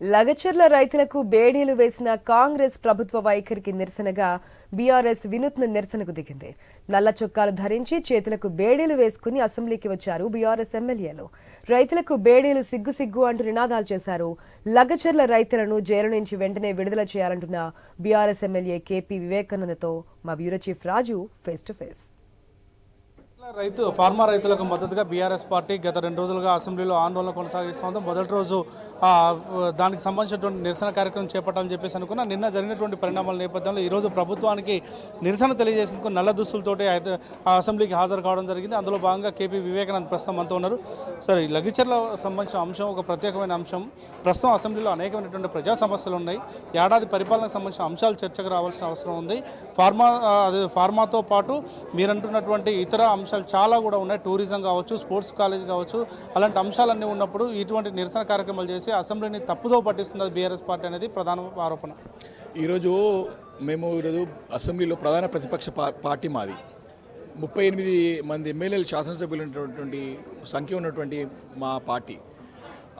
లగచర్ల రైతులకు బేడీలు వేసిన కాంగ్రెస్ ప్రభుత్వ వైఖరికి నిరసనగా బీఆర్ఎస్ వినూత్న నిరసనకు దిగింది. నల్ల చొక్కాలు ధరించి చేతులకు బేడీలు వేసుకుని అసెంబ్లీకి వచ్చారు బీఆర్ఎస్ ఎమ్మెల్యేలు. రైతులకు బేడీలు సిగ్గు సిగ్గు అంటూ నినాదాలు చేశారు. లగచర్ల రైతులను జైలు నుంచి వెంటనే విడుదల చేయాలంటున్న బీఆర్ఎస్ ఎమ్మెల్యే కేపీ వివేకానందతో మా bureau chief Raju face to face. రైతు ఫార్మా రైతులకు మద్దతుగా బీఆర్ఎస్ పార్టీ గత రెండు రోజులుగా అసెంబ్లీలో ఆందోళన కొనసాగిస్తుంది మొదటి రోజు దానికి సంబంధించినటువంటి నిరసన కార్యక్రమం చేపట్టాలని చెప్పేసి అనుకున్నా. నిన్న జరిగినటువంటి పరిణామాల నేపథ్యంలో ఈరోజు ప్రభుత్వానికి నిరసన తెలియజేసేందుకు నల్ల దుస్తులతోటి అసెంబ్లీకి హాజరు కావడం జరిగింది. అందులో భాగంగా కేపీ వివేకానంద్ ప్రస్తుతం అంతా ఉన్నారు. సరే ఈ లగిచర్ల సంబంధించిన అంశం ఒక ప్రత్యేకమైన అంశం. ప్రస్తుతం అసెంబ్లీలో అనేకమైనటువంటి ప్రజా సమస్యలు ఉన్నాయి. ఏడాది పరిపాలనకు సంబంధించిన అంశాలు చర్చకు రావాల్సిన అవసరం ఉంది. ఫార్మా అదే ఫార్మాతో పాటు మీరంటున్నటువంటి ఇతర అంశాలు చాలా కూడా ఉన్నాయి. టూరిజం కావచ్చు స్పోర్ట్స్ కాలేజ్ కావచ్చు అలాంటి అంశాలన్నీ ఉన్నప్పుడు ఇటువంటి నిరసన కార్యక్రమాలు చేసి అసెంబ్లీని తప్పుదో పట్టిస్తుంది బీఆర్ఎస్ పార్టీ అనేది ప్రధాన ఆరోపణ. ఈరోజు మేము ఈరోజు అసెంబ్లీలో ప్రధాన ప్రతిపక్ష పార్టీ మాది. ముప్పై ఎనిమిది మంది ఎమ్మెల్యేలు శాసనసభ్యులు ఉన్నటువంటి సంఖ్య ఉన్నటువంటి మా పార్టీ.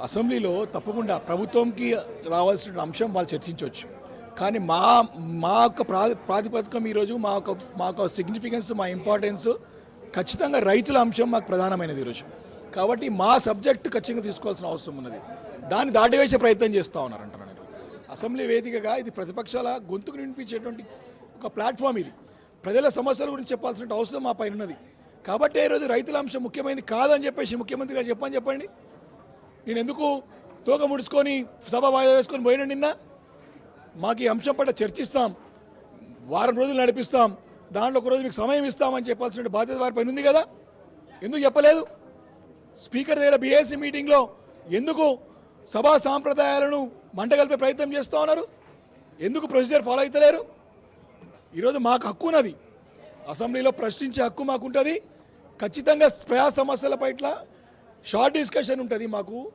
అసెంబ్లీలో తప్పకుండా ప్రభుత్వంకి రావాల్సిన అంశం వాళ్ళు చర్చించవచ్చు. కానీ మా మా యొక్క ప్రా ప్రాతిపదికం ఈరోజు మా యొక్క మా యొక్క సిగ్నిఫికెన్స్ మా ఇంపార్టెన్స్ ఖచ్చితంగా రైతుల అంశం మాకు ప్రధానమైనది ఈరోజు. కాబట్టి మా సబ్జెక్ట్ ఖచ్చితంగా తీసుకోవాల్సిన అవసరం ఉన్నది. దాన్ని దాటివేసే ప్రయత్నం చేస్తూ ఉన్నారు అంటున్నాను నేను అసెంబ్లీ వేదికగా ఇది ప్రతిపక్షాల గొంతుకు వినిపించేటువంటి ఒక ప్లాట్ఫామ్ ఇది. ప్రజల సమస్యల గురించి చెప్పాల్సిన అవసరం మా పైన ఉన్నది. కాబట్టి ఈరోజు రైతుల అంశం ముఖ్యమైనది కాదని చెప్పేసి ముఖ్యమంత్రి గారు చెప్పని చెప్పండి. నేను ఎందుకు తోక ముడుచుకొని సభ వాయిదా వేసుకొని పోయిన నిన్న? మాకు ఈ అంశం పట్ల చర్చిస్తాం. వారం రోజులు నడిపిస్తాం. దాంట్లో ఒకరోజు మీకు సమయం ఇస్తామని చెప్పాల్సిన బాధ్యత వారిపైన ఉంది కదా? ఎందుకు చెప్పలేదు? స్పీకర్ దగ్గర బీఏసీ మీటింగ్లో ఎందుకు సభా సాంప్రదాయాలను మంటగలిపే ప్రయత్నం చేస్తూ ఉన్నారు? ఎందుకు ప్రొసీజర్ ఫాలో అవుతలేరు ఈరోజు మాకు హక్కు ఉన్నది. అసెంబ్లీలో ప్రశ్నించే హక్కు మాకు ఉంటుంది ఖచ్చితంగా ప్రజా సమస్యల పట్ల షార్ట్ డిస్కషన్ ఉంటుంది మాకు.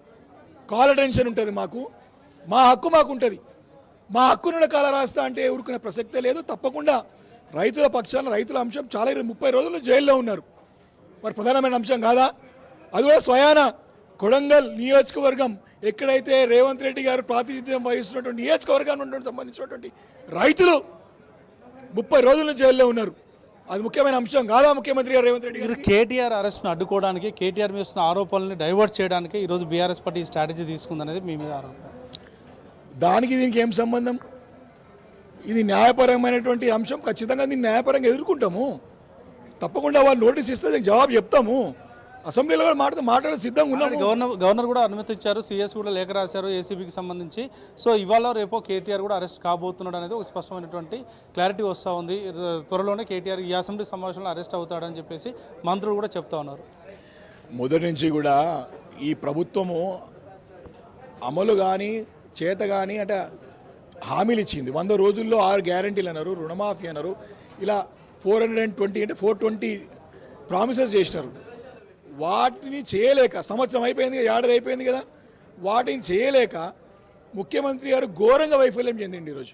కాల్ అటెన్షన్ ఉంటుంది మాకు. మా హక్కు మాకు ఉంటుంది మా హక్కును కాల రాస్తా అంటే ఊరుకునే ప్రసక్తే లేదు. తప్పకుండా రైతుల పక్షాన రైతుల అంశం చాలా ఇరవై ముప్పై రోజులు జైల్లో ఉన్నారు. మరి ప్రధానమైన అంశం కాదా? అది కూడా స్వయాన కొడంగల్ నియోజకవర్గం ఎక్కడైతే రేవంత్ రెడ్డి గారు ప్రాతినిధ్యం వహిస్తున్నటువంటి నియోజకవర్గానికి ఉన్నటువంటి సంబంధించినటువంటి రైతులు ముప్పై రోజుల జైల్లో ఉన్నారు. అది ముఖ్యమైన అంశం కాదా ముఖ్యమంత్రి గారు రేవంత్ రెడ్డి గారు? కేటీఆర్ అరెస్ట్ను అడ్డుకోవడానికి కేటీఆర్ మీద వస్తున్న ఆరోపణల్ని డైవర్ట్ చేయడానికి ఈరోజు బీఆర్ఎస్ పార్టీ స్ట్రాటజీ తీసుకుందనేది మీ మీద ఆరోపణ. దానికి దీనికి ఏం సంబంధం? ఇది న్యాయపరమైనటువంటి అంశం. ఖచ్చితంగా దీన్ని న్యాయపరంగా ఎదుర్కొంటాము. తప్పకుండా వాళ్ళు నోటీస్ ఇస్తే దీనికి జవాబు చెప్తాము. అసెంబ్లీలో కూడా మాట్లాడ మాట్లాడే సిద్ధంగా ఉన్నాము. గవర్నర్ గవర్నర్ కూడా అనుమతి ఇచ్చారు సీఎస్ కూడా లేఖ రాశారు ఏసీబీకి సంబంధించి. సో ఇవాళ రేపో కేటీఆర్ కూడా అరెస్ట్ కాబోతున్నాడు అనేది ఒక స్పష్టమైనటువంటి క్లారిటీ వస్తూ ఉంది. త్వరలోనే కేటీఆర్ ఈ అసెంబ్లీ సమావేశంలో అరెస్ట్ అవుతాడని చెప్పేసి మంత్రులు కూడా చెప్తా ఉన్నారు. మొదటి నుంచి కూడా ఈ ప్రభుత్వము అమలు కానీ చేత కానీ అంటే హామీలు ఇచ్చింది. వంద రోజుల్లో ఆరు గ్యారంటీలు అన్నారు రుణమాఫీ అన్నారు. ఇలా ఫోర్ హండ్రెడ్ అండ్ ట్వంటీ అంటే ఫోర్ ట్వంటీ ప్రామిసెస్ చేసినారు. వాటిని చేయలేక సంవత్సరం అయిపోయింది కదా ఏడాది అయిపోయింది కదా వాటిని చేయలేక ముఖ్యమంత్రి గారు ఘోరంగా వైఫల్యం చెందిండి ఈరోజు.